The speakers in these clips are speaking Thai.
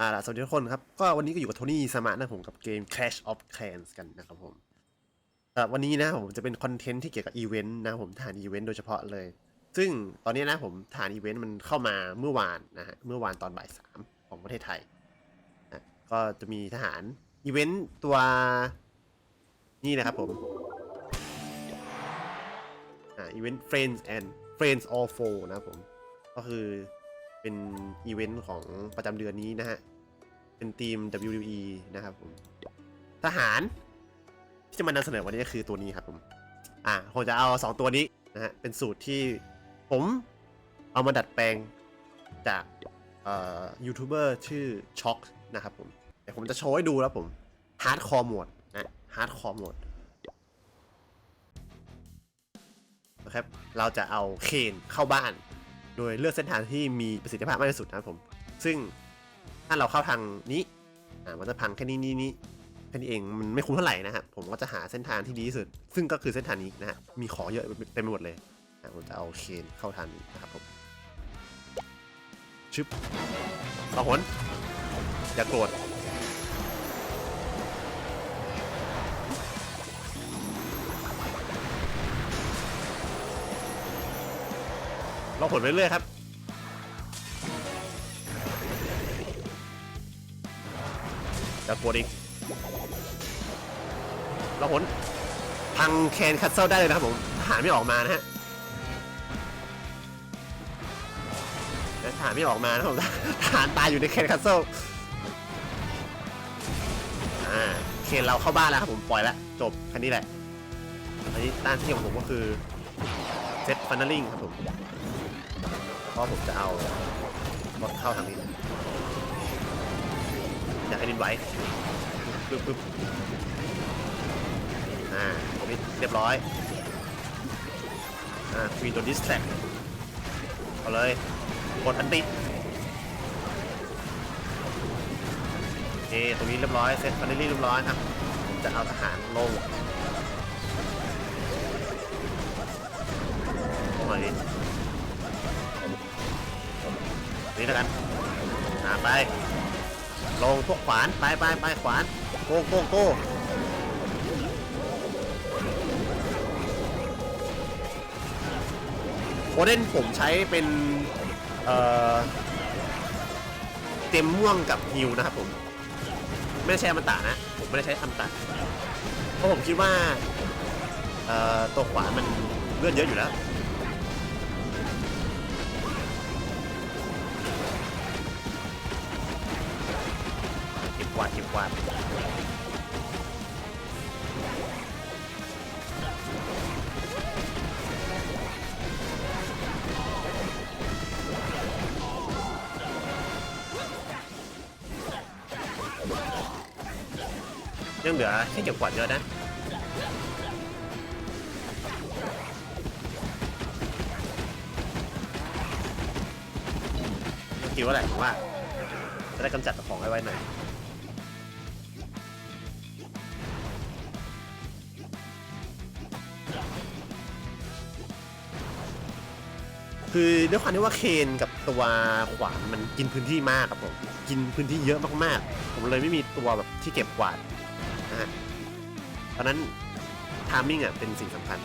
อ่าล่ะสวัสดีทุกคนครับ ก็วันนี้ก็อยู่กับโทนี่สมาร์ทนะผมกับเกม Clash of Clans กันนะครับผมวันนี้นะผมจะเป็นคอนเทนต์ที่เกี่ยวกับอีเวนต์นะผมถ่ายอีเวนต์โดยเฉพาะเลย ซึ่งตอนนี้นะผมถ่ายอีเวนต์มันเข้ามาเมื่อวานนะฮะเมื่อวานตอนบ่ายสามของประเทศไทยนะก็จะมีทหารอีเวนต์ตัวนี่นะครับผมอ่าอีเวนต์ Friends and Friends All Four นะครับผมก็คือ เป็นอีเวนต์ของประจำเดือนนี้นะฮะ เป็นทีม WWE นะครับผม ทหาร ที่จะมานำเสนอวันนี้ก็คือตัวนี้ครับผม อ่าผมจะเอา 2 ตัวนี้นะฮะ เป็นสูตรที่ผมเอามาดัดแปลงจากเอ่อยูทูบเบอร์ชื่อช็อกนะครับผมเดี๋ยวผมจะโชว์ให้ดูแล้วผมฮาร์ดคอร์หมดนะฮาร์ดคอร์หมดนะครับ เราจะเอาเคนเข้าบ้าน โดยเลือกเส้นทางที่มีประสิทธิภาพมากที่สุดนะครับผม ซึ่งถ้าเราเข้าทางนี้อ่ามันจะพังแค่นี้นี้นี้แค่นี้เองมันไม่คุ้มเท่าไหร่นะครับผมก็จะหาเส้นทางที่ดีที่สุด ซึ่งก็คือเส้นทางนี้นะฮะมีของเยอะเต็มไปหมดเลยอ่าผมจะเอาเคนเข้าทางนี้นะครับผมชึบสอหนอย่าโกรธ ผลไปเรื่อยครับ จะกดอีกเราผลพังแคนคัตเซิลได้เลยนะครับผม หาไม่ออกมานะฮะแล้วหาไม่ออกมานะผมทหารตายอยู่ในแคนคัตเซิลอ่าเคนเราเข้าบ้านแล้วครับผมปล่อยแล้วจบแค่นี้แหละอันนี้ต้านที่ของผมก็คือ เซตฟันนลลิงครับผมเพราะผมจะเอารถเข้าทางนี้ อยากให้ดินไหวปึ๊บปึ๊บอ่าตรงนี้เรียบร้อย อ่าควีนตัวดิสแทรกเอาเลย กดอันติโอเคตรงนี้เรียบร้อย เซตฟันเนลลี่เรียบร้อยครับ จะเอาทหารลงลง แล้วกันอ่าไป ลงพวกขวาน ไปไปไปขวานโก้โก้โก้โอเดนผมใช้เป็น เอ่อ เต็มม่วงกับฮิวนะครับผม ไม่ได้ใช้อมตะนะ ผมไม่ได้ใช้อมตะเพราะผมคิดว่า เอ่อ ตัวขวานมันเลือดเยอะอยู่แล้ว ก็บกวาดเก็บกวาดยังเหลือให้เก็บกวาดเยอะนะคิดว่าแหละผมว่าจะได้กำจัดของไว้ไว้หน่อย คือด้วยความที่ว่าเคนกับตัวขวานมันกินพื้นที่มากครับผมกินพื้นที่เยอะมากๆ ผมเลยไม่มีตัวแบบที่เก็บกวาดนะฮะเพราะฉะนั้นทามมิ่งอะเป็นสิ่งสำคัญ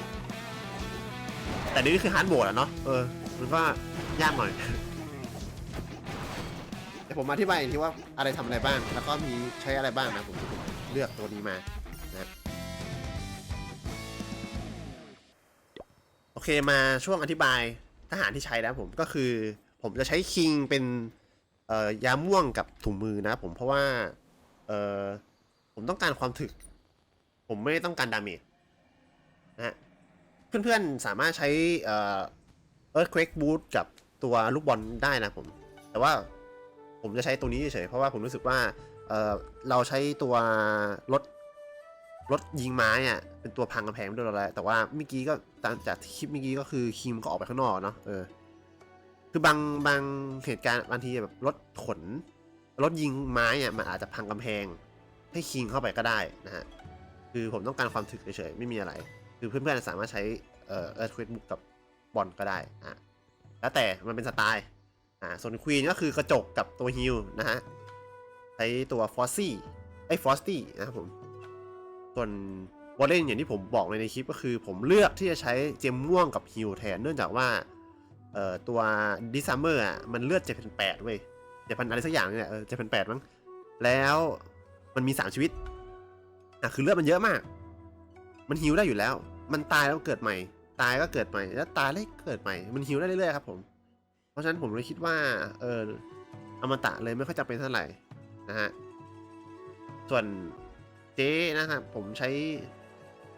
แต่นี่คือฮาร์ดโบดอะเนาะเออมันก็ยากหน่อยเดี๋ยวผมอธิบายอีกทีว่าอะไรทำอะไรบ้าง แล้วก็มีใช้อะไรบ้างนะผมที่ผมเลือกตัวนี้มานะครับโอเคมาช่วงอธิบาย ทหารที่ใช้นะผมก็คือ ผมจะใช้คิงเป็นเอ่อยาม่วงกับถุงมือนะผมเพราะว่าเอ่อผมต้องการความถึก ผมไม่ต้องการดาเมจนะฮะเพื่อนๆสามารถใช้เอ่อ Earthquake Boot กับตัวลูกบอลได้นะผม แต่ว่าผมจะใช้ตัวนี้เฉยเพราะว่าผมรู้สึกว่าเออเราใช้ตัวรถ รถยิงไม้อะเป็นตัวพังกำแพงไม่โดนอะไรแต่ว่าเมื่อกี้ก็ตามจากคลิปเมื่อกี้ก็คือคิมก็ออกไปข้างนอกเนาะเออคือบางบางเหตุการณ์บางทีแบบรถขนรถยิงไม้อะมันอาจจะพังกำแพง ให้คิงเข้าไปก็ได้นะฮะคือผมต้องการความถึกเฉยๆไม่มีอะไร คือเพื่อนๆสามารถใช้เอ่อเอิร์ธควกบุกกับบอลก็ได้อะแล้วแต่มันเป็นสไตล์อ่าส่วนควีนก็คือกระจกกับตัวฮิลนะฮะใช้ตัวฟอสซี่ไอ้ฟอสตี้นะครับผม ส่วนวอลเลนอย่างที่ผมบอกในคลิปก็คือ ผมเลือกที่จะใช้เจมม่วงกับฮิวแทน เนื่องจากว่าเอ่อตัวดิซัมเมอร์อะมันเลือด7,800เว้ย7,000อะไรสักอย่างเนี่ยเออ7,800มั้งแล้วมันมี3ชีวิตอะคือเลือดมันเยอะมาก มันฮิวได้อยู่แล้ว มันตายแล้วเกิดใหม่ ตายก็เกิดใหม่ แล้วตายแล้วเกิดใหม่ มันฮิวได้เรื่อยๆครับผม เพราะฉะนั้นผมเลยคิดว่าเอออมตะเลยไม่ค่อยจำเป็นเท่าไหร่นะฮะส่วน เจ๊นะครับผมใช้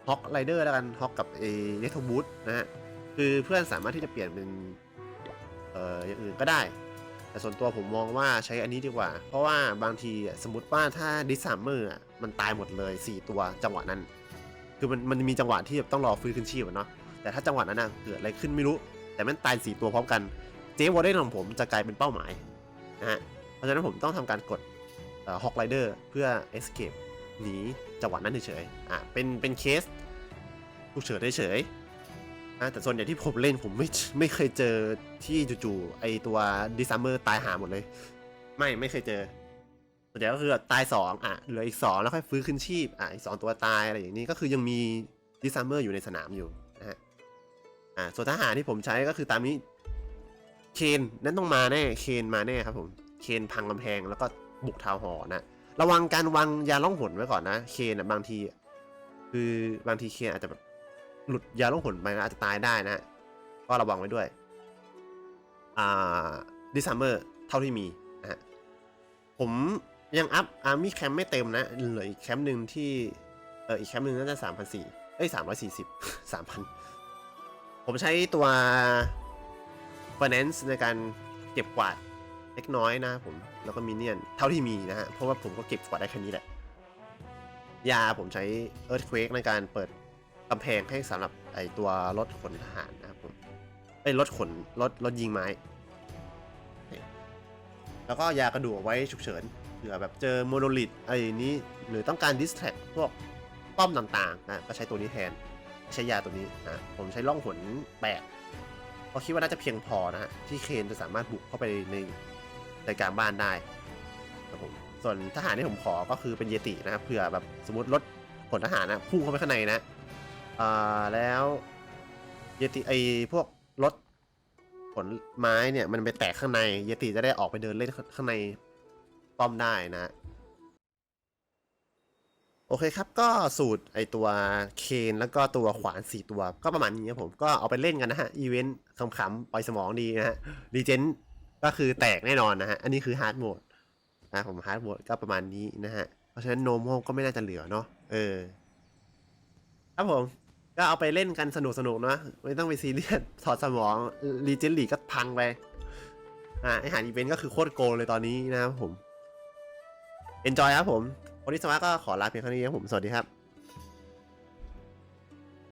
ฮอกไรเดอร์แล้วกันฮอกกับเอเนทบูธนะฮะคือเพื่อนสามารถที่จะเปลี่ยนเป็นเอ่ออย่างอื่นก็ได้ แต่ส่วนตัวผมมองว่าใช้อันนี้ดีกว่า เพราะว่าบางทีสมมติว่าถ้าดิสามเมอร์มันตายหมดเลย 4 ตัวจังหวะนั้น คือมันมันมีจังหวะที่แบบต้องรอฟื้นคืนชีพเนาะแต่ถ้าจังหวะนั้นนะเกิดอะไรขึ้นไม่รู้ แต่มันตาย 4 ตัวพร้อมกันเจ๊วอลเลนของผมจะกลายเป็นเป้าหมายนะฮะเพราะฉะนั้นผมต้องทำการกดฮอกไรเดอร์เพื่อ escape หนีจังหวะนั้นเฉยๆอะเป็นเป็นเคสฉุกเฉินเฉยๆอะแต่ส่วนใหญ่ที่ผมเล่นผมไม่ไม่เคยเจอที่จู่ๆไอตัวดิซัมเมอร์ตายหาหมดเลย ไม่ไม่เคยเจอส่วนใหญ่ก็คือตายสองอะเหลืออีกสองแล้วค่อยฟื้นคืนชีพอะอีกสองตัวตายอะไรอย่างนี้ก็คือยังมีดิซัมเมอร์อยู่ในสนามอยู่นะฮะอะส่วนทหารที่ผมใช้ก็คือตามนี้เคนนั่นต้องมาแน่เคนมาแน่ครับผมเคนพังกำแพงแล้วก็บุกทาวหอนะ ระวังการวางยาล่องหนไว้ก่อนนะเคนอะบางที คือบางทีเคนอาจจะแบบหลุดยาล่องหนไปนะอาจจะตายได้นะ ก็ระวังไว้ด้วย อ่าดิซัมเมอร์เท่าที่มีนะฮะผมยังอัพอาร์มี่แคมป์ไม่เต็มนะเหลืออีกแคมป์หนึ่งที่เอออีกแคมป์หนึ่งน่าจะสามพันสี่เอ้ยสามร้อยสี่สิบสามพันผมใช้ตัว finance ในการเก็บกวาด เล็กน้อยนะผมแล้วก็มินเนี่ยนเท่าที่มีนะฮะเพราะว่าผมก็เก็บกวาดได้แค่นี้แหละยาผมใช้ earthquake ในการเปิดกำแพงให้สำหรับไอตัวรถขนทหารนะครับผมไอรถขนรถรถยิงไม้ แล้วก็ยากระดูกไว้ฉุกเฉินเผื่อแบบเจอโมโนลิทไอนี้หรือต้องการดิสแทรพวกป้อมต่างๆนะก็ใช้ตัวนี้แทนใช้ยาตัวนี้นะผมใช้ล่องหนแปดเพราะคิดว่าน่าจะเพียงพอนะฮะที่เคนจะสามารถบุกเข้าไปใน ในกางบ้านได้ครับผมส่วนทหารที่ผมขอก็คือเป็นเยตินะครับเผื่อแบบสมมติรถขนทหารนะพุ่งเข้าไปข้างในนะอ่าแล้วเยติไอพวกรถผลไม้เนี่ยมันไปแตกข้างในเยติจะได้ออกไปเดินเล่นข้างในป้อมได้นะ โอเคครับก็สูตรไอตัวเคนแล้วก็ตัวขวาน4ตัว ก็ประมาณนี้ครับผมก็เอาไปเล่นกันนะฮะ อีเวนต์ขำๆปล่อยสมองดีนะฮะรีเจน ก็คือแตกแน่นอนนะฮะ อันนี้คือฮาร์ดโหมดนะผมฮาร์ดโหมดก็ประมาณนี้นะฮะ เพราะฉะนั้นโนมโฮก็ไม่น่าจะเหลือเนาะเออ ครับผม ก็เอาไปเล่นกันสนุกสนุกเนะไม่ต้องไปซีเรียสถอดสมองรีเจนลีก็พังไปอ่าไอหารอีเวนต์ก็คือโคตรโกงเลยตอนนี้นะครับผม enjoy ครับผมวันนี้สมาร์ทก็ขอลาเพียงเท่านี้ครับผม สวัสดีครับ